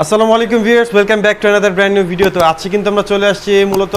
আসসালামু আলাইকুম viewers welcome back to another brand new video তো আজকে কিন্তু আমরা চলে আসছি মূলত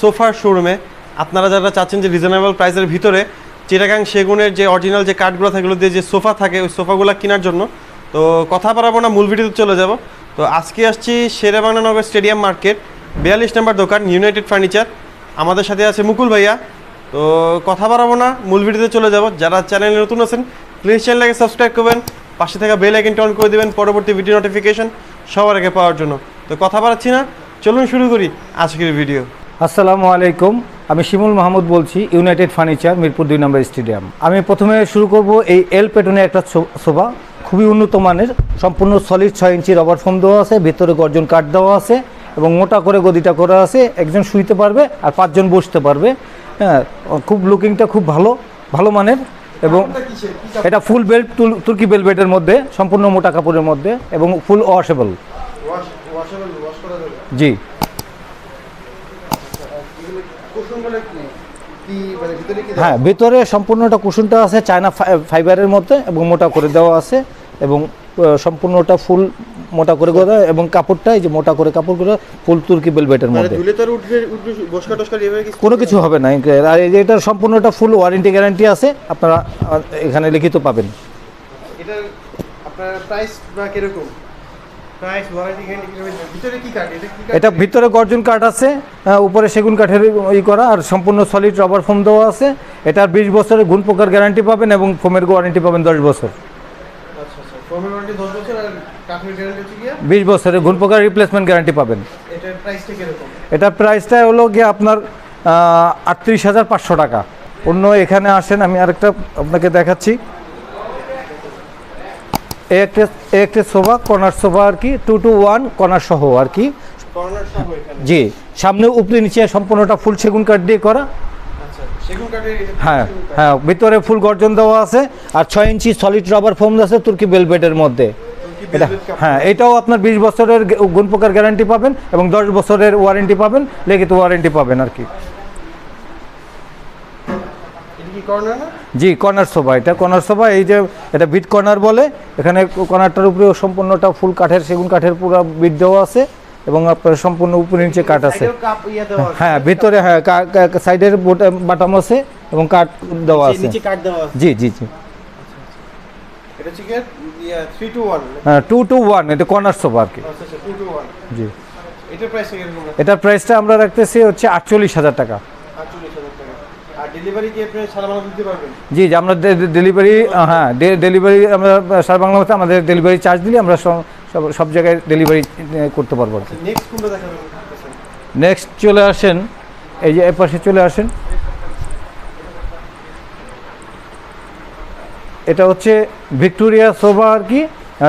সোফার শোরুমে আপনারা যারা চাচ্ছেন যে রিজনেবল প্রাইসের ভিতরে, চিটাগাং সেগুনের যে অরিজিনাল যে কাঠগুলো থাকে দিয়ে যে সোফা থাকে, ওই সোফাগুলো কেনার জন্য। তো কথা বাড়াবো না, মূল ভিডিওতে চলে যাব। তো আজকে আসছি শেরেবাংলানগর স্টেডিয়াম মার্কেট, বিয়াল্লিশ নম্বর দোকান ইউনাইটেড ফার্নিচার আমাদের সাথে আছে মুকুল ভাইয়া। তো কথা বাড়াবো না, মূল ভিডিওতে চলে যাব। যারা চ্যানেলে নতুন আছেন প্লিজ চ্যানেলটাকে সাবস্ক্রাইব করবেন। পাশে থাকা বেল আইকনটা অন করে দেবেন পরবর্তী ভিডিও নোটিফিকেশন সবার আগে পাওয়ার জন্য। তো কথা বাড়াচ্ছি না, চলুন শুরু করি আজকের ভিডিও। আসসালামু আলাইকুম, আমি শিমুল মাহমুদ বলছি ইউনাইটেড ফার্নিচার মিরপুর দুই নম্বর স্টেডিয়াম। আমি প্রথমে শুরু করব এই এল পেটনের একটা সোফা খুবই উন্নত মানের, সম্পূর্ণ সলিড ছয় ইঞ্চি রবার ফোম দেওয়া আছে, ভিতরে গর্জন কাঠ দেওয়া আছে এবং মোটা করে গদিটা করা আছে। একজন শুইতে পারবে আর পাঁচজন বসতে পারবে। হ্যাঁ খুব লুকিংটা খুব ভালো ভালো মানের। এবং এটা ফুল বেল্ট তুর্কি বেলভেটের মধ্যে সম্পূর্ণ মোটা কাপড়ের মধ্যে এবং ফুল ওয়াশেবল জি। হ্যাঁ ভিতরে সম্পূর্ণটা কুশনটা আছে চায়না ফাই- ফাইবারের মধ্যে এবং মোটা করে দেওয়া আছে এবং সম্পূর্ণটা ফুল মোটা করে করা এবং কাপড়টা এই যে মোটা করে কাপড় করে ফুল তুর্কি বেলভেটের মধ্যে। এভাবে কিছু কোনো কিছু হবে না আর এই যে এটার সম্পূর্ণটা ফুল ওয়ারেন্টি গ্যারান্টি আছে আপনারা এখানে লিখিত পাবেন। এটার আপনার প্রাইস বা কীরকম? প্রাইস ওয়ারেন্টি গ্যারান্টি ভিতরে কি কাঠ এটা এটা ভিতরে গর্জন কাঠ আছে উপরে সেগুন কাঠের ই করা আর সম্পূর্ণ সলিড রবার ফোম দেওয়া আছে। এটার বিশ বছরের গুণ প্রকার গ্যারান্টি পাবেন এবং ফোমের ওয়ারেন্টি পাবেন দশ বছর। ফোমের ওয়ারেন্টি 10 বছর আর কাঠের গ্যারান্টি হচ্ছে গিয়া বিশ বছরের গুণ পোকার রিপ্লেসমেন্ট গ্যারান্টি পাবেন। এটার প্রাইসটা হলো গিয়ে আপনার আটত্রিশ হাজার পাঁচশো টাকা। অন্য এখানে আসেন আমি আরেকটা আপনাকে দেখাচ্ছি। একটা একটা সোফা কর্নার সোফা আর কি টু টু ওয়ান কর্নার সহ আর কি। জি সামনে উপরে নিচে সম্পূর্ণটা ফুল সেগুন কাঠ দিয়ে করা আচ্ছা সেগুন কাঠের এটা হ্যাঁ হ্যাঁ ভিতরে ফুল গর্জন দেওয়া আছে আর ছয় ইঞ্চি সলিড রাবার ফোম আছে তুর্কি বেলভেটের মধ্যে। এটা হ্যাঁ এটাও আপনার বিশ বছরের গুণ পোকার গ্যারান্টি পাবেন এবং দশ বছরের ওয়ারেন্টি পাবেন লিখিত ওয়ারেন্টি পাবেন আর কি। জি কর্নার সোফা এটা কর্নার সোফা এই যে এটা বিট কর্নার বলে এখানে কর্নারটার উপরে সম্পূর্ণটা ফুল কাঠের সেগুন কাঠের পুরো বিট দেওয়া আছে। এবং আপনার সম্পূর্ণ উপরে নিচে কাঠ আছে। সাইডেও কাপ ইয়া আছে। হ্যাঁ ভিতরে হ্যাঁ সাইডের বাটাম আছে এবং কাঠ দেওয়া আছে। জি জি জি। এটা হচ্ছে গিয়া ইয়া 3 টু 1 হ্যাঁ টু ওয়ান এটা কর্নার সোফা আর কি। আচ্ছা আচ্ছা 2 টু 1 জি। এটার প্রাইসটা আমরা রাখতেছি হচ্ছে আটচল্লিশ হাজার টাকা। 48000 টাকা। আর ডেলিভারি কি আপনি সারা বাংলা দিতে পারবেন? জি আমরা ডেলিভারি হ্যাঁ ডেলিভারি আমরা সারা বাংলা আমাদের ডেলিভারি চার্জ দিলে আমরা সব- সব জায়গায় ডেলিভারি করতে পারব আর কি। নেক্সট চলে আসেন এই যে এপাশে চলে আসেন। এটা হচ্ছে ভিক্টোরিয়া সোভা আর কি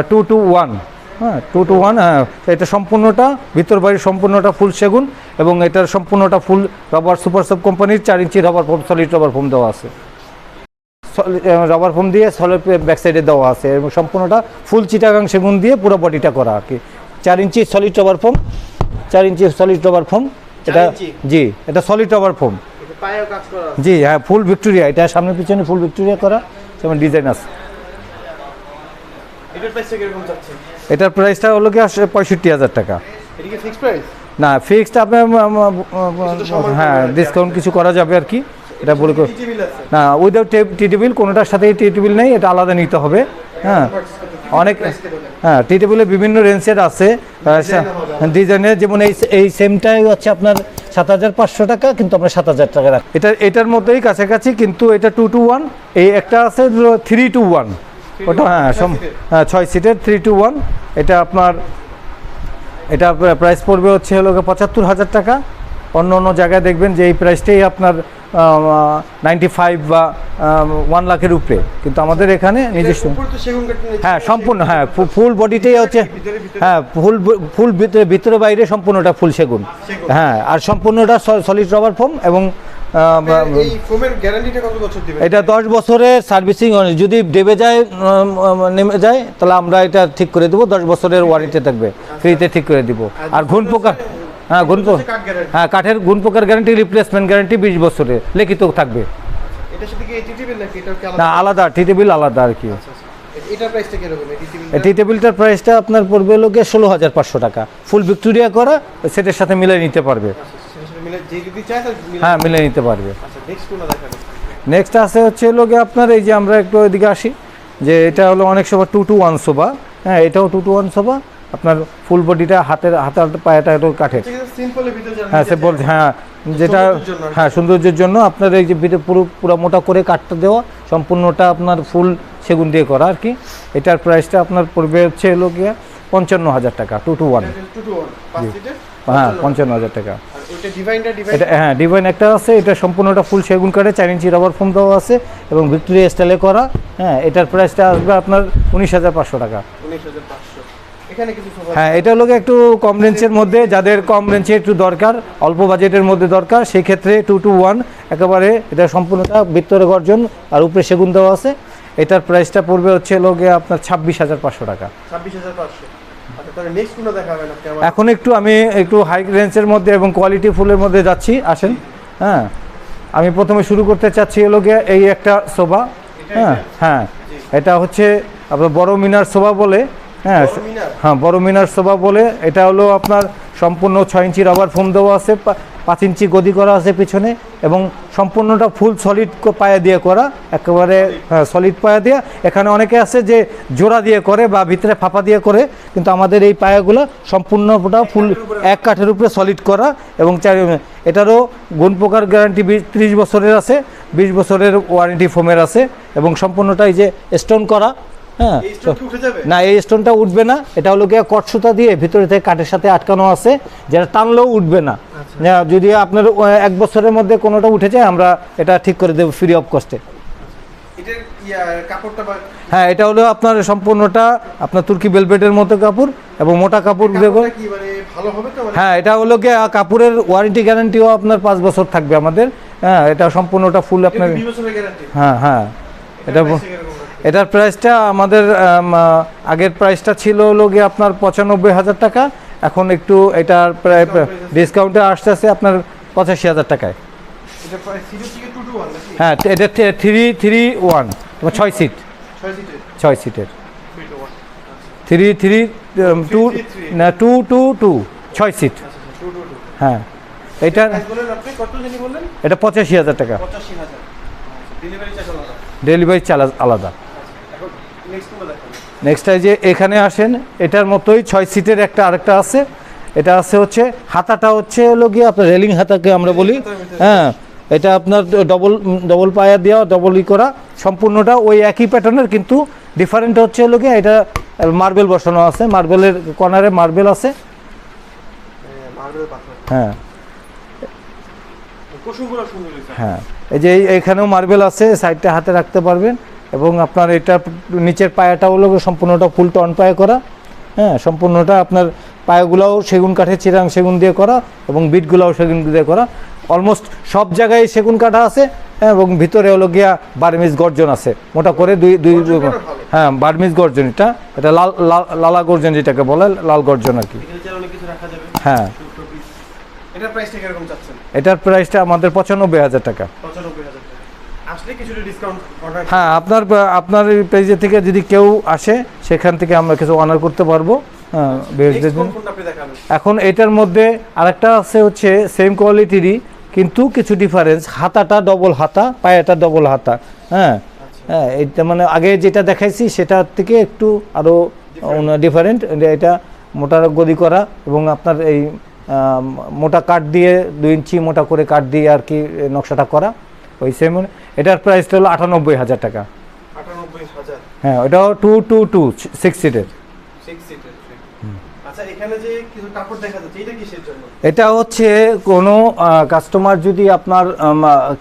টু টু ওয়ান হ্যাঁ টু টু ওয়ান হ্যাঁ এটা সম্পূর্ণটা ভিতর বাড়ির সম্পূর্ণটা ফুল সেগুন এবং এটার সম্পূর্ণটা ফুল রবার সুপার সব কোম্পানির চার inch rubber foam solid rubber foam দেওয়া আছে। রবার ফোম দিয়ে সলিড ব্যাক সাইডে দেওয়া আছে এবং সম্পূর্ণটা ফুল চিটাগাং সেগুন দিয়ে পুরো বডিটা করা আর কি। চার ইঞ্চি সলিড রবার ফোম চার ইঞ্চি সলিড রবার ফোম এটা জি এটা সলিড রবার ফোম। জি হ্যাঁ ফুল ভিক্টোরিয়া এটা সামনে পিছনে ফুল ভিক্টোরিয়া করা যেমন ডিজাইন আছে। এটার প্রাইসটা হলো কি পঁয়ষট্টি হাজার টাকা। না ফিক্সড আপনার হ্যাঁ। ডিসকাউন্ট কিছু করা যাবে আর কি। এটা বলে না উইদাউট টি টেবিল কোনোটার সাথে টি টেবিল নেই এটা আলাদা নিতে হবে। হ্যাঁ অনেক হ্যাঁ টি টেবিলে বিভিন্ন রেঞ্জের আছে। ডিজাইনের যেমন এই এই সেমটাই হচ্ছে আপনার সাত হাজার পাঁচশো টাকা কিন্তু আমরা সাত হাজার টাকা রাখি। এটা এটার মধ্যেই কাছাকাছি কিন্তু এটা টু টু ওয়ান এই একটা আছে থ্রি টু ওয়ান ওটা হ্যাঁ সম- হ্যাঁ ছয় সিটের থ্রি টু ওয়ান এটা আপনার এটা প্রাইস পড়বে হচ্ছে হলো পঁচাত্তর হাজার টাকা। অন্য অন্য জায়গায় দেখবেন যে এই প্রাইসটাই আপনার নাইনটি ফাইভ বা ওয়ান লাখের উপরে। কিন্তু আমাদের এখানে নিজস্ব হ্যাঁ সম্পূর্ণ হ্যাঁ ফুল বডিটাই হচ্ছে হ্যাঁ ফুল ফুল ভিতরে ভিতরে বাইরে সম্পূর্ণটা ফুল সেগুন। হ্যাঁ আর সম্পূর্ণটা সলিড রবার ফোম এবং দিবেন? এটা দশ বছরের সার্ভিসিং যদি দেবে যায় নেমে যায় তাহলে আমরা এটা ঠিক করে দেবো দশ বছরের ওয়ারেন্টি থাকবে। ফ্রিতে ঠিক করে দিব। আর ঘুণ পোকা হ্যাঁ গ্যারান্টি হ্যাঁ কাঠের গুণ পোকার গ্যারান্টি রিপ্লেসমেন্ট গ্যারান্টি বিশ বছরের লিখিত থাকবে। না আলাদা? আলাদা টি টেবিল আলাদা আর কি। আচ্ছা, আচ্ছা। টি টেবিলটার প্রাইসটা আপনার পড়বে গিয়ে ষোলো হাজার পাঁচশো টাকা। ফুল ভিক্টোরিয়া করা সেটের সাথে মিলে নিতে পারবে। তাহলে মিলে হ্যাঁ মিলে নিতে পারবে। আচ্ছা নেক্সট আছে হচ্ছে গিয়ে আপনার এই যে আমরা একটু ওইদিকে আসি যে এটা হলো অনেক সময় টু টু ওয়ান সোফা হ্যাঁ এটাও টু টু ওয়ান সোফা আপনার ফুল বডিটা হাতের হাতের পায়াটা একটু কাঠের। হ্যাঁ সে বলছে হ্যাঁ যেটা। হ্যাঁ সৌন্দর্যের জন্য আপনার এই যে ভিতরে পুরো পুরো মোটা করে কাঠটা দেওয়া সম্পূর্ণটা আপনার ফুল সেগুন দিয়ে করা আর কি। এটার প্রাইসটা আপনার পড়বে হচ্ছে হলো গিয়া পঞ্চান্ন হাজার টাকা টু টু ওয়ান হ্যাঁ পঞ্চান্ন। হাজার টাকা। এটা হ্যাঁ ডিভাইন একটা আছে এটা সম্পূর্ণটা ফুল সেগুন কাঠে চার ইঞ্চি রাবার ফোম দেওয়া আছে এবং ভিক্টোরিয়া স্টাইলে করা। হ্যাঁ এটার প্রাইসটা আসবে আপনার উনিশ হাজার পাঁচশো টাকা। উনিশ হাজার পাঁচশো। হ্যাঁ এটা হলো একটু কম রেঞ্জের মধ্যে যাদের কম রেঞ্জে একটু দরকার অল্প বাজেটের মধ্যে দরকার সেই ক্ষেত্রে টু টু ওয়ান একেবারে এটা সম্পূর্ণটা ভিতরে গর্জন আর উপরে সেগুন দেওয়া আছে। এটার প্রাইসটা পড়বে হচ্ছে গিয়ে আপনার ছাব্বিশ হাজার পাঁচশো টাকা। ছাব্বিশ হাজার পাঁচশো। আচ্ছা এখন একটু আমি একটু হাই রেঞ্জের মধ্যে এবং কোয়ালিটি ফুলের মধ্যে যাচ্ছি আসেন। হ্যাঁ আমি প্রথমে শুরু করতে চাচ্ছি হলো গিয়ে এই একটা সোফা হ্যাঁ হ্যাঁ এটা হচ্ছে আপনার বড় মিনার সোফা বলে হ্যাঁ হ্যাঁ বড় মিনার সোফা বলে। এটা হলো আপনার সম্পূর্ণ ছয় ইঞ্চি রাবার ফোম দেওয়া আছে পাঁচ ইঞ্চি গদি করা আছে পিছনে এবং সম্পূর্ণটা ফুল সলিড পায়া দিয়ে করা একেবারে হ্যাঁ সলিড পায়া দিয়ে। এখানে অনেকে আছে যে জোড়া দিয়ে করে বা ভিতরে ফাঁপা দিয়ে করে কিন্তু আমাদের এই পায়াগুলো সম্পূর্ণটা ফুল এক কাঠের উপরে সলিড করা এবং চারি এটারও গুণ প্রকার গ্যারান্টি ত্রিশ বছরের আছে বিশ বছরের ওয়ারেন্টি ফোমের আছে এবং সম্পূর্ণটা এই যে স্টোন করা হ্যাঁ না এই স্টোনটা উঠবে না। এটা হলো গিয়ে কটসুতা দিয়ে ভিতরে থেকে কাঠের সাথে আটকানো আছে। যেটা টানলেও উঠবে না। না, যদি আপনার এক বছরের মধ্যে কোনোটা উঠে যায় আমরা এটা ঠিক করে দেবো ফ্রি অফ কস্টে হ্যাঁ এটা হলো আপনার সম্পূর্ণটা আপনার তুর্কি বেলভেটের মতো কাপড় এবং মোটা কাপড় দেখুন। মানে মানে হ্যাঁ এটা হলো গিয়ে কাপড়ের ওয়ারেন্টি গ্যারান্টিও আপনার পাঁচ বছর থাকবে আমাদের। হ্যাঁ এটা সম্পূর্ণটা ফুল আপনার হ্যাঁ হ্যাঁ। এটা এটার প্রাইসটা আমাদের আগের প্রাইসটা ছিল হলো গিয়ে আপনার পঁচানব্বই হাজার টাকা। এখন একটু এটার প্রায় ডিসকাউন্টে আসতে আসতে আপনার পঁচাশি হাজার টাকায়। এটা হ্যাঁ এটা থ্রি থ্রি ওয়ান ছয় সিট ছয় সিটের থ্রি থ্রি থ্রি টু. না টু টু টু ছয় সিট আচ্ছা টু হ্যাঁ বললেন? এটা পঁচাশি হাজার টাকা। ডেলিভারি চার্জ আলাদা। ডেলিভারি চার্জ আলাদা এখন নেক্সট কোনটা যে এখানে আসেন এটার মতোই ছয় সিটের একটা আরেকটা আছে। এটা আছে হচ্ছে হাতাটা হচ্ছে হলো গিয়ে আপনার রেলিং হাতাকে আমরা বলি। হ্যাঁ এটা আপনার ডবল ডবল পায়া দেওয়া ডবল ই করা। সম্পূর্ণটা ওই একই প্যাটার্নের কিন্তু ডিফারেন্ট হচ্ছে হলো গিয়ে এটা মার্বেল বসানো আছে। মার্বেলের কর্নারে মার্বেল আছে। হ্যাঁ। হ্যাঁ এই যে এইখানেও মার্বেল আছে সাইডটা হাতে রাখতে পারবেন। এবং আপনার এটা নিচের পায়াটা হলো সম্পূর্ণটা ফুল টন পায়ে করা। হ্যাঁ সম্পূর্ণটা আপনার পায়াগুলোও সেগুন কাঠের চিরাং সেগুন দিয়ে করা এবং বিটগুলোও সেগুন দিয়ে করা। অলমোস্ট সব জায়গায় সেগুন কাঠা আছে হ্যাঁ, এবং ভিতরে হলো গিয়া বার্মিজ গর্জন আছে। মোটা করে দুই দুই হ্যাঁ বার্মিজ গর্জন এটা। এটা লাল লাল- গর্জন যেটাকে বলে লাল গর্জন আর কি। হ্যাঁ। এটার প্রাইসটা আমাদের পঁচানব্বই হাজার টাকা। আসলে কিছুটা ডিসকাউন্ট অর্ডার হ্যাঁ আপনার আপনার পেজে থেকে যদি কেউ আসে সেখান থেকে আমরা কিছু অনার করতে পারব। হ্যাঁ এখন এটার মধ্যে আরেকটা আছে হচ্ছে সেম কোয়ালিটিরই কিন্তু কিছু ডিফারেন্স হাতাটা ডবল হাতা পায়াটা ডবল হাতা। হ্যাঁ হ্যাঁ এটা মানে আগে যেটা দেখাইছি সেটার থেকে একটু আরও ডিফারেন্ট এটা মোটা গদি করা এবং আপনার এই মোটা কাঠ দিয়ে দুই ইঞ্চি মোটা করে কাঠ দিয়ে আর কি নকশাটা করা। ওই সেম এটার প্রাইসটা হলো আটানব্বই হাজার টাকা। হ্যাঁ ওটাও টু টু টু সিক্স সিটের সিক্স সিটের আচ্ছা এখানে যে কিছু কাপড় দেখা যাচ্ছে এটা কিসের জন্য? এটা হচ্ছে কোনো কাস্টমার যদি আপনার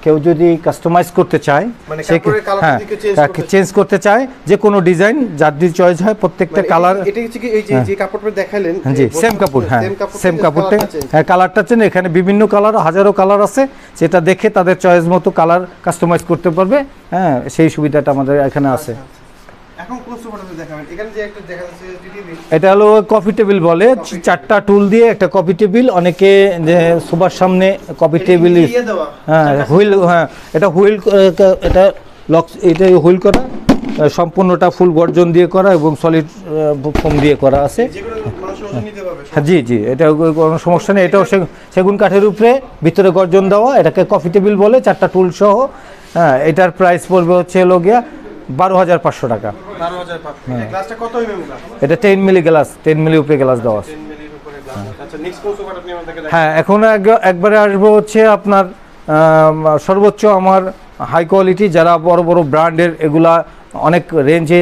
কেউ যদি কাস্টমাইজ করতে চায় মানে কাপড়ের হ্যাঁ যদি কেউ চেঞ্জ করতে চায়। যে কোনো ডিজাইন যার যদি চয়েস হয় প্রত্যেকটা মানে কালার এটা হচ্ছে কি এই যে যে কাপড়টা দেখালেন জি সেম কাপড় হ্যাঁ সেম কাপড়টা। হ্যাঁ কালারটা চেন এখানে বিভিন্ন কালার হাজারো কালার আছে সেটা দেখে তাদের চয়েস মতো কালার কাস্টমাইজ করতে পারবে। হ্যাঁ সেই সুবিধাটা আমাদের এখানে আছে। এটা হলো কফি টেবিল বলে। চারটা টুল দিয়ে একটা কফি টেবিল অনেকে সুবার সামনে কফি টেবিল হ্যাঁ হুইল হ্যাঁ এটা হুইল এটা লক এটা হুইল করা। সম্পূর্ণটা ফুল গর্জন দিয়ে করা এবং সলিড ফোম দিয়ে করা আছে। পারবে হ্যাঁ জি জি এটা কোনো সমস্যা নেই। এটাও সেগুন- সেগুন কাঠের উপরে ভিতরে গর্জন দেওয়া। এটাকে কফি টেবিল বলে চারটা টুল সহ। হ্যাঁ এটার প্রাইস পড়বে হচ্ছে হলো গিয়া বারো হাজার পাঁচশো টাকা। এমএম গ্লাস এটা ten milli glass ten milli উপরে গ্লাস দেওয়া আছে। আচ্ছা হ্যাঁ এখন এক- একবারে আসব হচ্ছে আপনার সর্বোচ্চ আমার হাই কোয়ালিটি যারা বড় বড় ব্র্যান্ডের এগুলা অনেক রেঞ্জে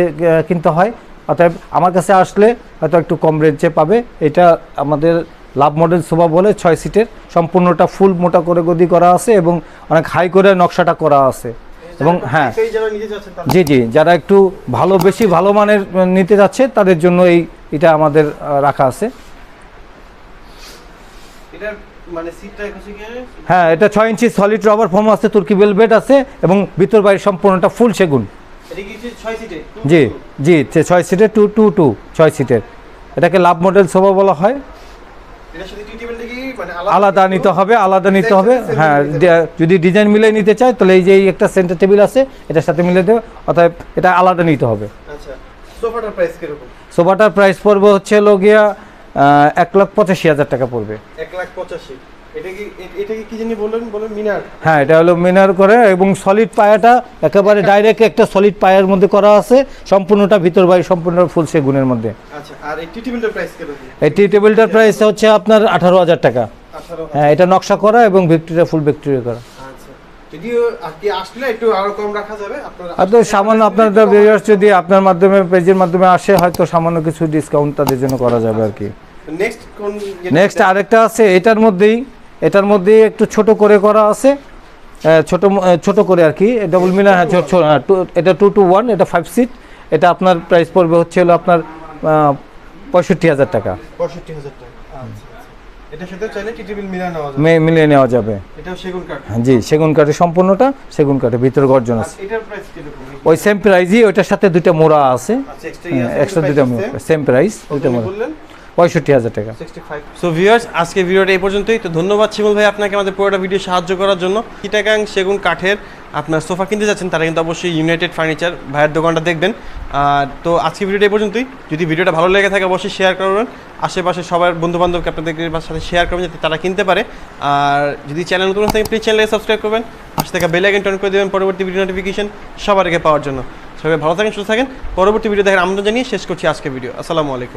কিনতে হয়। অতএব আমার কাছে আসলে হয়তো একটু কম রেঞ্জে পাবে। এটা আমাদের লাভ মডেল সোফা বলে ছয় সিটের সম্পূর্ণটা ফুল মোটা করে গদি করা আছে এবং অনেক হাই করে নকশাটা করা আছে। এবং হ্যাঁ। জি জি যারা একটু ভালো বেশি ভালো মানের নিতে যাচ্ছে তাদের জন্য এই এটা আমাদের রাখা আছে। মানে সিটটা হচ্ছে কি? হ্যাঁ এটা ছয় ইঞ্চি সলিড রবার ফোম আছে তুর্কি বেলভেট আছে এবং ভিতর বাইরে সম্পূর্ণটা ফুল সেগুন। জি জি ছয় সিটের টু টু টু ছয় সিটের এটাকে লাভ মডেল সোফা বলা হয়। মানে আলাদা নিতে হবে আলাদা নিতে হবে। হ্যাঁ যদি ডিজাইন মিলে নিতে চায় তাহলে এই যে একটা সেন্টার টেবিল আছে এটার সাথে মিলে দেবে অর্থাৎ এটা আলাদা নিতে হবে। আচ্ছা সোফাটার প্রাইস কীরকম? সোফাটার প্রাইস পড়বে হচ্ছে লোগিয়া এক লাখ পঁচাশি হাজার টাকা পড়বে। এক লাখ পঁচাশি। এটা কি এটা কি কি জানি বললেন? বলেন মিনার। হ্যাঁ এটা হলো মিনার করে এবং সলিড পায়াটা একেবারে ডাইরেক্ট একটা সলিড পায়ার মধ্যে করা আছে। সম্পূর্ণটা ভিতর বাইরে সম্পূর্ণ ফুল সেগুনের মধ্যে। আচ্ছা আর এই টি টেবিলটার প্রাইস কীরকম এই টি টেবিলটার প্রাইস হচ্ছে আপনার আঠারো হাজার টাকা। হ্যাঁ এটা নকশা করা এবং ভিক্টোরিয়া ফুল ভিক্টোরিয়া করা। আচ্ছা যদিও আর আসলে একটু আরও কম রাখা যাবে আপনার তো সামান্য আপনার ভিউয়ার্স যদি আপনার মাধ্যমে পেজের মাধ্যমে আসে হয়তো সামান্য কিছু ডিসকাউন্ট তাদের জন্য করা যাবে আর কি। নেক্সট নেক্সট আরেকটা আছে এটার মধ্যেই এটার মধ্যে একটু ছোট করে করা আছে ছোট ছোট করে আর কি ডবল মিনার হ্যাঁ হ্যাঁ, এটা টু টু ওয়ান এটা ফাইভ সিট এটা আপনার প্রাইস পড়বে হচ্ছে হলো আপনার পঁয়ষট্টি হাজার টাকা। পঁয়ষট্টি হাজার টাকা আচ্ছা আচ্ছা। মিলিয়ে নেওয়া যাবে? এটাও সেগুন কাঠ। হ্যাঁ, জি সেগুন কাঠের সম্পূর্ণটা সেগুন কাঠের ভিতরে গর্জন আছে। কীরকম? ওই সেম প্রাইজই ওইটার সাথে দুইটা মোড়া আছে। আচ্ছা এক্সট্রা একশো দুইটা সেম প্রাইস দুইটা মোড়া। পঁয়ষট্টি হাজার টাকা। সো ভিউয়ার্স আজকে ভিডিওটা এই পর্যন্তই। তো ধন্যবাদ শিমুল ভাই আপনাকে আমাদের পুরোটা ভিডিও সাহায্য করার জন্য। চিটাগাং সেগুন কাঠের আপনার সোফা কিনতে যাচ্ছেন, তারা কিন্তু অবশ্যই ইউনাইটেড ফার্নিচার ভাইয়ের দোকানটা দেখবেন। আর তো আজকে ভিডিওটা এই পর্যন্তই। যদি ভিডিওটা ভালো লেগে থাকে, অবশ্যই শেয়ার করবেন আশেপাশে সবার বন্ধু বান্ধবকে আপনাদের সাথে শেয়ার করবেন, যাতে তারা কিনতে পারে। আর যদি চ্যানেল নতুন থাকে প্লিজ চ্যানেলে সাবস্ক্রাইব করবেন। পাশে থেকে বেল আইকন টার্ন করে দেবেন, পরবর্তী ভিডিও নোটিফিকেশন সবার আগে পাওয়ার জন্য। সবাই ভালো থাকেন, সুস্থ থাকেন। পরবর্তী ভিডিও দেখার আমন্ত্রণ জানিয়ে শেষ করছি আজকে ভিডিও আসসালামু আলাইকুম।